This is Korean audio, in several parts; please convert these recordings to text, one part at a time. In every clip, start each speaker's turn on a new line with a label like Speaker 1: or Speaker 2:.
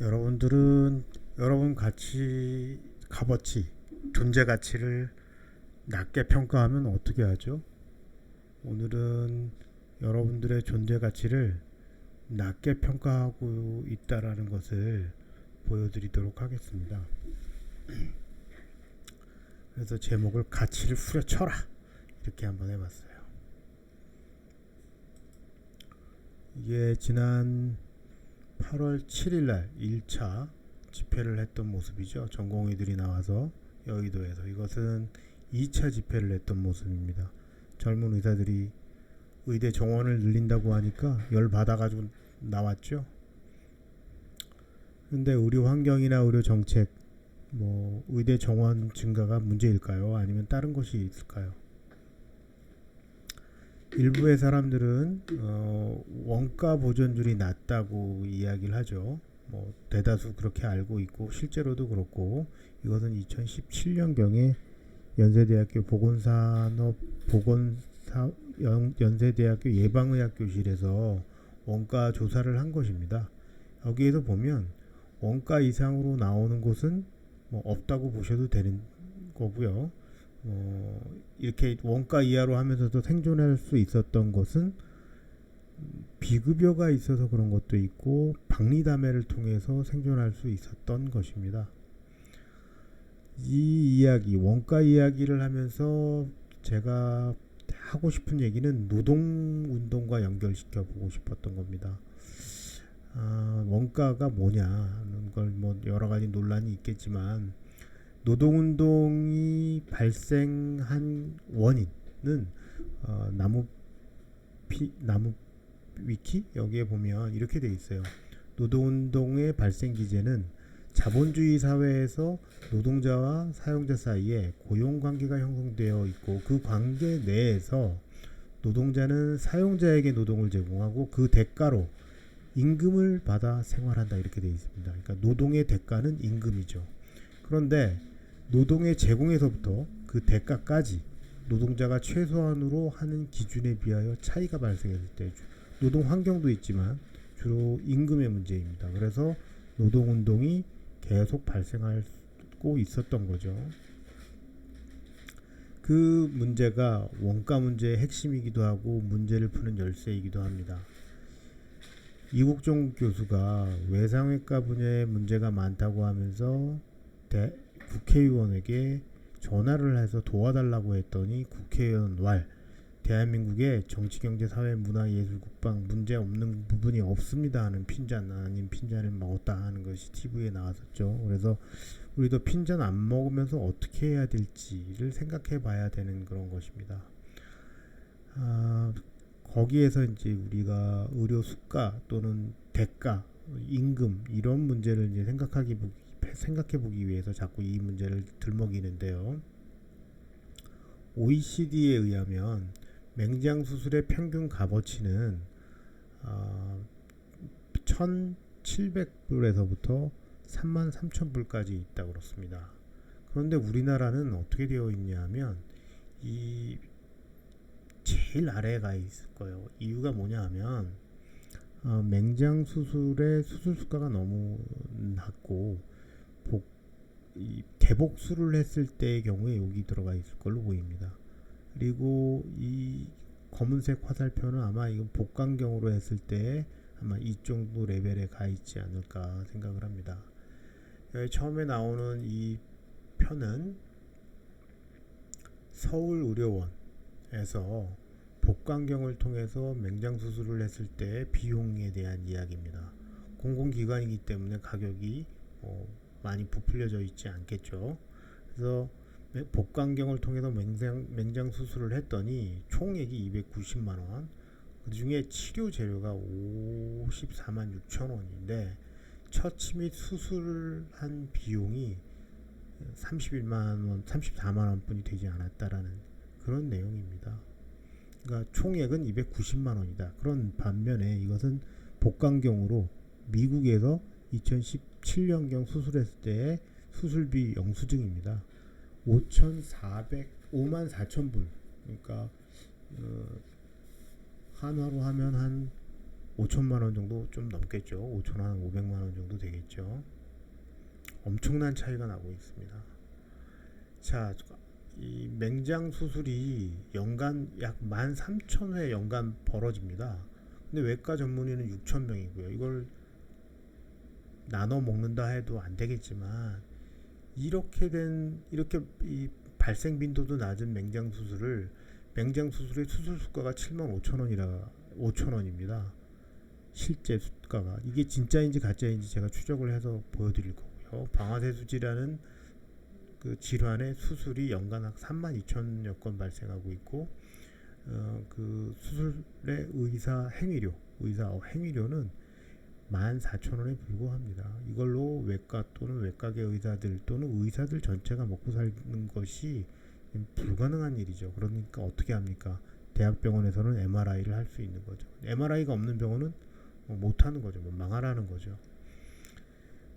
Speaker 1: 여러분들은 여러분 가치 값어치 존재 가치를 낮게 평가하면 어떻게 하죠? 오늘은 여러분들의 존재 가치를 낮게 평가하고 있다라는 것을 보여드리도록 하겠습니다. 그래서 제목을 가치를 후려쳐라 이렇게 한번 해봤어요. 이게 지난 8월 7일 날 1차 집회를 했던 모습이죠. 전공의들이 나와서 여의도에서 이것은 2차 집회를 했던 모습입니다. 젊은 의사들이 의대 정원을 늘린다고 하니까 열 받아가지고 나왔죠. 근데 의료 환경이나 의료 정책, 뭐 의대 정원 증가가 문제일까요? 아니면 다른 것이 있을까요? 일부의 사람들은 어, 원가 보존율이 낮다고 이야기를 하죠. 뭐 대다수 그렇게 알고 있고 실제로도 그렇고 이것은 2017년경에 연세대학교 보건산업 보건사 연, 연세대학교 예방의학교실에서 원가 조사를 한 것입니다. 여기에서 보면 원가 이상으로 나오는 곳은 뭐 없다고 보셔도 되는 거고요. 어, 이렇게 원가 이하로 하면서도 생존할 수 있었던 것은 비급여가 있어서 그런 것도 있고 박리담회를 통해서 생존할 수 있었던 것입니다. 이 이야기 원가 이야기를 하면서 제가 하고 싶은 얘기는 노동 운동과 연결시켜 보고 싶었던 겁니다. 아, 원가가 뭐냐는 걸 뭐 여러 가지 논란이 있겠지만 노동운동이 발생한 원인은 어, 나무 피 나무 위키 여기에 보면 이렇게 돼 있어요. 노동운동의 발생 기제는 자본주의 사회에서 노동자와 사용자 사이에 고용 관계가 형성되어 있고 그 관계 내에서 노동자는 사용자에게 노동을 제공하고 그 대가로 임금을 받아 생활한다 이렇게 되어 있습니다. 그러니까 노동의 대가는 임금이죠. 그런데 노동의 제공에서부터 그 대가까지 노동자가 최소한으로 하는 기준에 비하여 차이가 발생했을 때 노동 환경도 있지만 주로 임금의 문제입니다. 그래서 노동 운동이 계속 발생하고 있었던 거죠. 그 문제가 원가 문제의 핵심이기도 하고 문제를 푸는 열쇠이기도 합니다. 이국종 교수가 외상외과 분야에 문제가 많다고 하면서 대, 국회의원에게 전화를 해서 도와달라고 했더니 국회의원 왈 대한민국의 정치, 경제, 사회, 문화, 예술, 국방 문제 없는 부분이 없습니다 하는 핀잔 아닌 핀잔을 먹었다 하는 것이 TV에 나왔었죠. 그래서 우리도 핀잔 안 먹으면서 어떻게 해야 될지를 생각해 봐야 되는 그런 것입니다. 아, 거기에서 이제 우리가 의료 수가 또는 대가, 임금 이런 문제를 이제 생각하기 생각해 보기 위해서 자꾸 이 문제를 들먹이는데요. OECD에 의하면 맹장 수술의 평균 값어치는 어, 1,700불에서부터 3만 3천 불까지 있다고 그렇습니다. 그런데 우리나라는 어떻게 되어 있냐면 이 제일 아래에 가 있을 거예요. 이유가 뭐냐 하면 어, 맹장 수술의 수술 수가가 너무 낮고 복, 이 개복술을 했을 때의 경우에 여기 들어가 있을 걸로 보입니다. 그리고 이 검은색 화살표는 아마 이건 복강경으로 했을 때 아마 이 정도 레벨에 가 있지 않을까 생각을 합니다. 여기 처음에 나오는 이 편은 서울의료원에서 복강경을 통해서 맹장 수술을 했을 때 비용에 대한 이야기입니다. 공공기관이기 때문에 가격이 어, 많이 부풀려져 있지 않겠죠. 그래서 복강경을 통해서 맹장, 맹장 수술을 했더니 총액이 290만 원. 그 중에 치료 재료가 54만 6천 원인데 처치 및 수술을 한 비용이 31만 원, 34만 원뿐이 되지 않았다라는 그런 내용입니다. 그러니까 총액은 290만 원이다. 그런 반면에 이것은 복강경으로 미국에서 2017년경 수술했을 때의 수술비 영수증입니다. 5,400, 5만 4천 불. 그러니까 어, 한화로 하면 한 5천만 원 정도 좀 넘겠죠. 5천 한 500만 원 정도 되겠죠. 엄청난 차이가 나고 있습니다. 자, 이 맹장 수술이 연간 약 13,000회 연간 벌어집니다. 근데 외과 전문의는 6,000명이고요. 이걸 나눠 먹는다 해도 안 되겠지만 이렇게 된 이렇게 이 발생 빈도도 낮은 맹장 수술을 맹장 수술의 수술 수가가 7만 5천 원이라 5천 원입니다. 실제 수가가 이게 진짜인지 가짜인지 제가 추적을 해서 보여드릴 거고요. 방아쇠수 질환은 그 질환의 수술이 연간 약 3만 2천여 건 발생하고 있고 어, 그 수술의 의사 행위료 의사 행위료는 14,000원에 불과합니다. 이걸로 외과 또는 외과계 의사들 또는 의사들 전체가 먹고 사는 것이 불가능한 일이죠. 그러니까 어떻게 합니까? 대학병원에서는 MRI를 할 수 있는 거죠. MRI가 없는 병원은 뭐 못하는 거죠. 뭐 망하라는 거죠.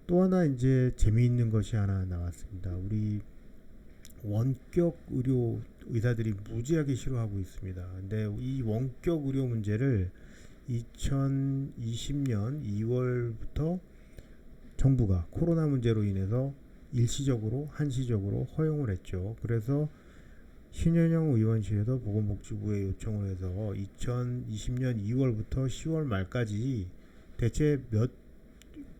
Speaker 1: 또 하나 이제 재미있는 것이 하나 나왔습니다. 우리 원격 의료 의사들이 무지하게 싫어하고 있습니다. 근데 이 원격 의료 문제를 2020년 2월부터 정부가 코로나 문제로 인해서 일시적으로 한시적으로 허용을 했죠. 그래서 신현영 의원실에서 보건복지부에 요청을 해서 2020년 2월부터 10월 말까지 대체 몇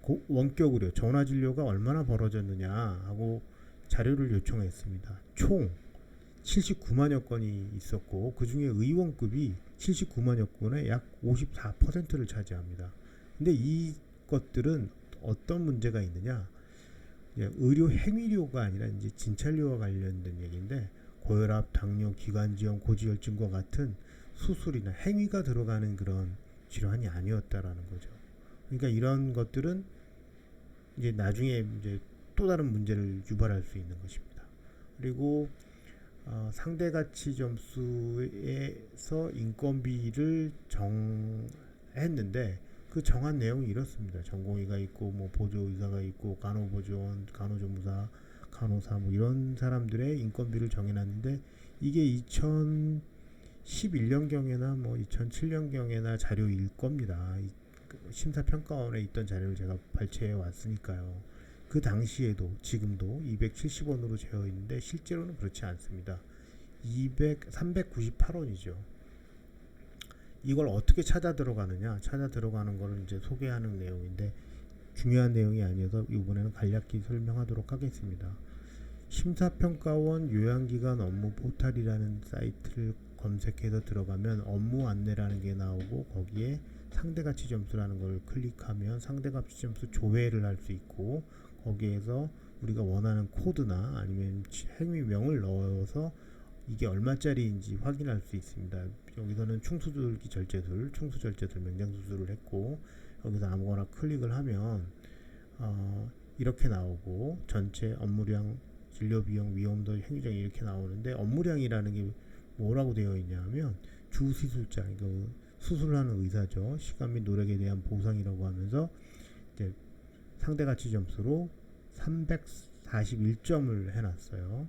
Speaker 1: 고- 원격 의료 전화 진료가 얼마나 벌어졌느냐 하고 자료를 요청했습니다. 총 79만여 건이 있었고 그 중에 의원급이 79만여 건의 약 54%를 차지합니다. 근데 이 것들은 어떤 문제가 있느냐? 의료 행위료가 아니라 이제 진찰료와 관련된 얘기인데 고혈압, 당뇨, 기관지염, 고지혈증과 같은 수술이나 행위가 들어가는 그런 질환이 아니었다라는 거죠. 그러니까 이런 것들은 이제 나중에 이제 또 다른 문제를 유발할 수 있는 것입니다. 그리고 어, 상대 가치 점수에서 인건비를 정했는데 그 정한 내용이 이렇습니다. 전공의가 있고 뭐 보조 의사가 있고 간호 보조원, 간호 조무사, 간호사 뭐 이런 사람들의 인건비를 정해놨는데 이게 2011년 경에나 뭐 2007년 경에나 자료일 겁니다. 심사평가원에 있던 자료를 제가 발췌해 왔으니까요. 그 당시에도 지금도 270원으로 되어 있는데 실제로는 그렇지 않습니다. 200, 398원이죠. 이걸 어떻게 찾아 들어가느냐? 찾아 들어가는 거를 이제 소개하는 내용인데 중요한 내용이 아니어서 이번에는 간략히 설명하도록 하겠습니다. 심사평가원 요양기관 업무 포탈이라는 사이트를 검색해서 들어가면 업무 안내라는 게 나오고 거기에 상대가치 점수라는 걸 클릭하면 상대가치 점수 조회를 할 수 있고 거기에서 우리가 원하는 코드나 아니면 행위명을 넣어서 이게 얼마짜리인지 확인할 수 있습니다. 여기서는 충수들기 절제술, 충수절제술 맹장수술을 했고 여기서 아무거나 클릭을 하면 어, 이렇게 나오고 전체 업무량, 진료 비용, 위험도, 행위적 이렇게 나오는데 업무량이라는 게 뭐라고 되어 있냐면 주시술자, 이거 수술하는 의사죠. 시간 및 노력에 대한 보상이라고 하면서 이제 상대 가치 점수로 341점을 해놨어요.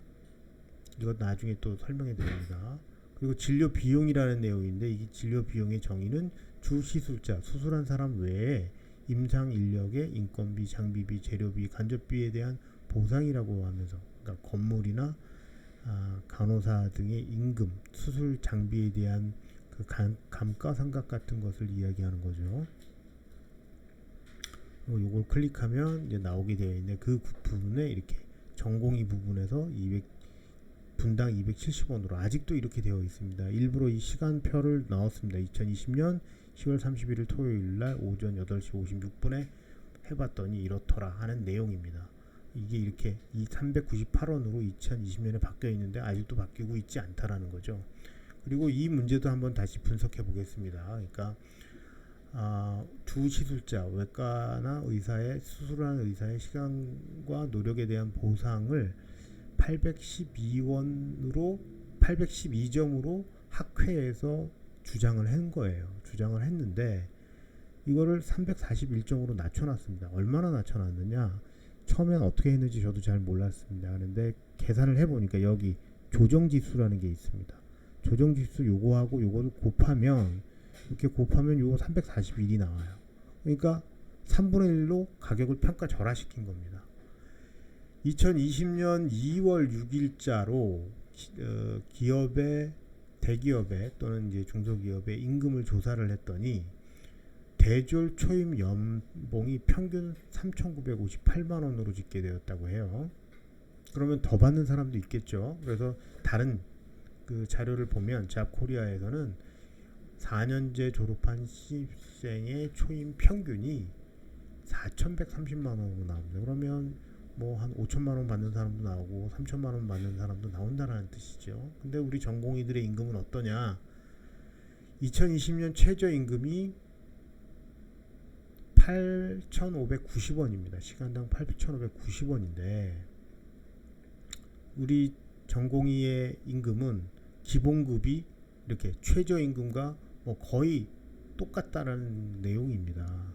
Speaker 1: 이거 나중에 또 설명해 드립니다. 그리고 진료 비용이라는 내용인데 이 진료 비용의 정의는 주 시술자 수술한 사람 외에 임상 인력의 인건비, 장비비, 재료비, 간접비에 대한 보상이라고 하면서 그러니까 건물이나 아, 간호사 등의 임금, 수술 장비에 대한 그 감, 감가상각 같은 것을 이야기하는 거죠. 그리고 요걸 클릭하면 이제 나오게 되어 있는 그 구- 부분에 이렇게 전공의 부분에서 200 분당 270원으로 아직도 이렇게 되어 있습니다. 일부러 이 시간표를 넣었습니다. 2020년 10월 31일 토요일 날 오전 8시 56분에 해봤더니 이렇더라 하는 내용입니다. 이게 이렇게 이 398원으로 2020년에 바뀌어 있는데 아직도 바뀌고 있지 않다라는 거죠. 그리고 이 문제도 한번 다시 분석해 보겠습니다. 그러니까 아, 두 시술자 외과나 의사의 수술하는 의사의 시간과 노력에 대한 보상을 812원으로 812점으로 학회에서 주장을 한 거예요. 주장을 했는데 이거를 341점으로 낮춰놨습니다. 얼마나 낮춰놨느냐? 처음엔 어떻게 했는지 저도 잘 몰랐습니다. 그런데 계산을 해보니까 여기 조정지수라는 게 있습니다. 조정지수 요거하고 요거를 곱하면 이렇게 곱하면 요 341이 나와요. 그러니까 3분의 1로 가격을 평가 절하시킨 겁니다. 2020년 2월 6일자로 어, 기업의 대기업의 또는 이제 중소기업의 임금을 조사를 했더니 대졸 초임 연봉이 평균 3,958만 원으로 집계 되었다고 해요. 그러면 더 받는 사람도 있겠죠. 그래서 다른 그 자료를 보면 잡코리아에서는 4년제 졸업한 신입생의 초임 평균이 4,130만 원으로 나옵니다. 그러면 뭐 한 5천만 원 받는 사람도 나오고 3천만 원 받는 사람도 나온다는 뜻이죠. 근데 우리 전공의들의 임금은 어떠냐? 2020년 최저 임금이 8,590원입니다. 시간당 8,590원인데 우리 전공의의 임금은 기본급이 이렇게 최저 임금과 뭐 거의 똑같다라는 내용입니다.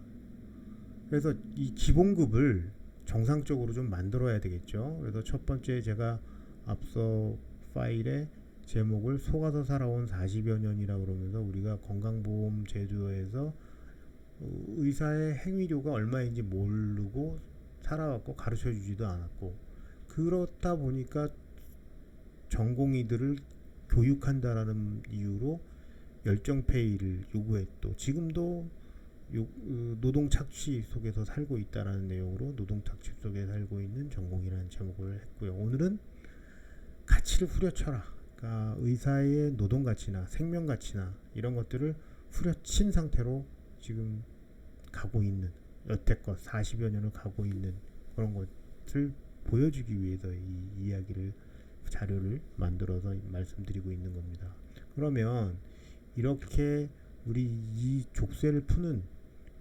Speaker 1: 그래서 이 기본급을 정상적으로 좀 만들어야 되겠죠. 그래서 첫 번째 제가 앞서 파일에 제목을 속아서 살아온 40여 년이라 그러면서 우리가 건강보험 제도에서 어, 의사의 행위료가 얼마인지 모르고 살아왔고 가르쳐 주지도 않았고 그렇다 보니까 전공의들을 교육한다라는 이유로 열정페이를 요구했고 지금도 요, 어, 노동 착취 속에서 살고 있다라는 내용으로 노동 착취 속에 살고 있는 전공이라는 제목을 했고요. 오늘은 가치를 후려쳐라. 그러니까 의사의 노동 가치나 생명 가치나 이런 것들을 후려친 상태로 지금 가고 있는 여태껏 40여 년을 가고 있는 그런 것을 보여주기 위해서 이 이야기를 자료를 만들어서 말씀드리고 있는 겁니다. 그러면 이렇게 우리 이 족쇄를 푸는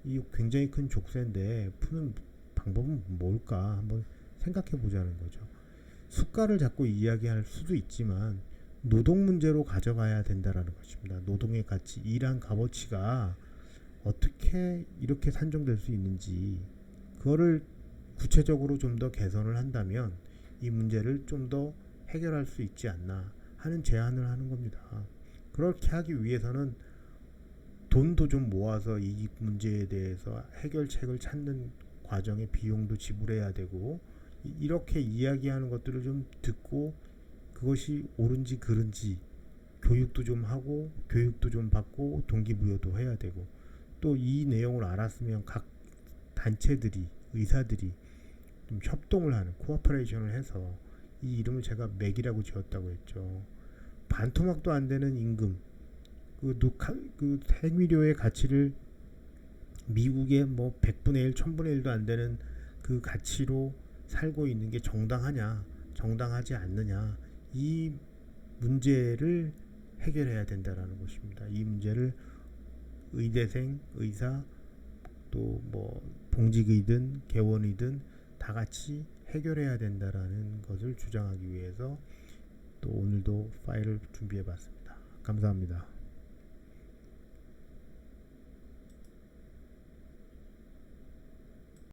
Speaker 1: 이 굉장히 큰 족쇄인데 푸는 방법은 뭘까 한번 생각해 보자는 거죠. 수가를 잡고 이야기할 수도 있지만 노동 문제로 가져가야 된다라는 것입니다. 노동의 가치, 일한 값어치가 어떻게 이렇게 산정될 수 있는지 그거를 구체적으로 좀 더 개선을 한다면 이 문제를 좀 더 해결할 수 있지 않나 하는 제안을 하는 겁니다. 그렇게 하기 위해서는 돈도 좀 모아서 이 문제에 대해서 해결책을 찾는 과정에 비용도 지불해야 되고 이- 이렇게 이야기하는 것들을 좀 듣고 그것이 옳은지 그른지 교육도 좀 하고 교육도 좀 받고 동기부여도 해야 되고 또 이 내용을 알았으면 각 단체들이 의사들이 좀 협동을 하는 코어퍼레이션을 해서 이 이름을 제가 맥이라고 지었다고 했죠. 반토막도 안 되는 임금 그, 녹화, 그 행위료의 가치를 미국의 뭐 100분의 1, 1000분의 1도 안 되는 그 가치로 살고 있는 게 정당하냐, 정당하지 않느냐, 이 문제를 해결해야 된다라는 것입니다. 이 문제를 의대생, 의사, 또 뭐 봉직이든 개원이든 다 같이 해결해야 된다라는 것을 주장하기 위해서 또 오늘도 파일을 준비해 봤습니다. 감사합니다.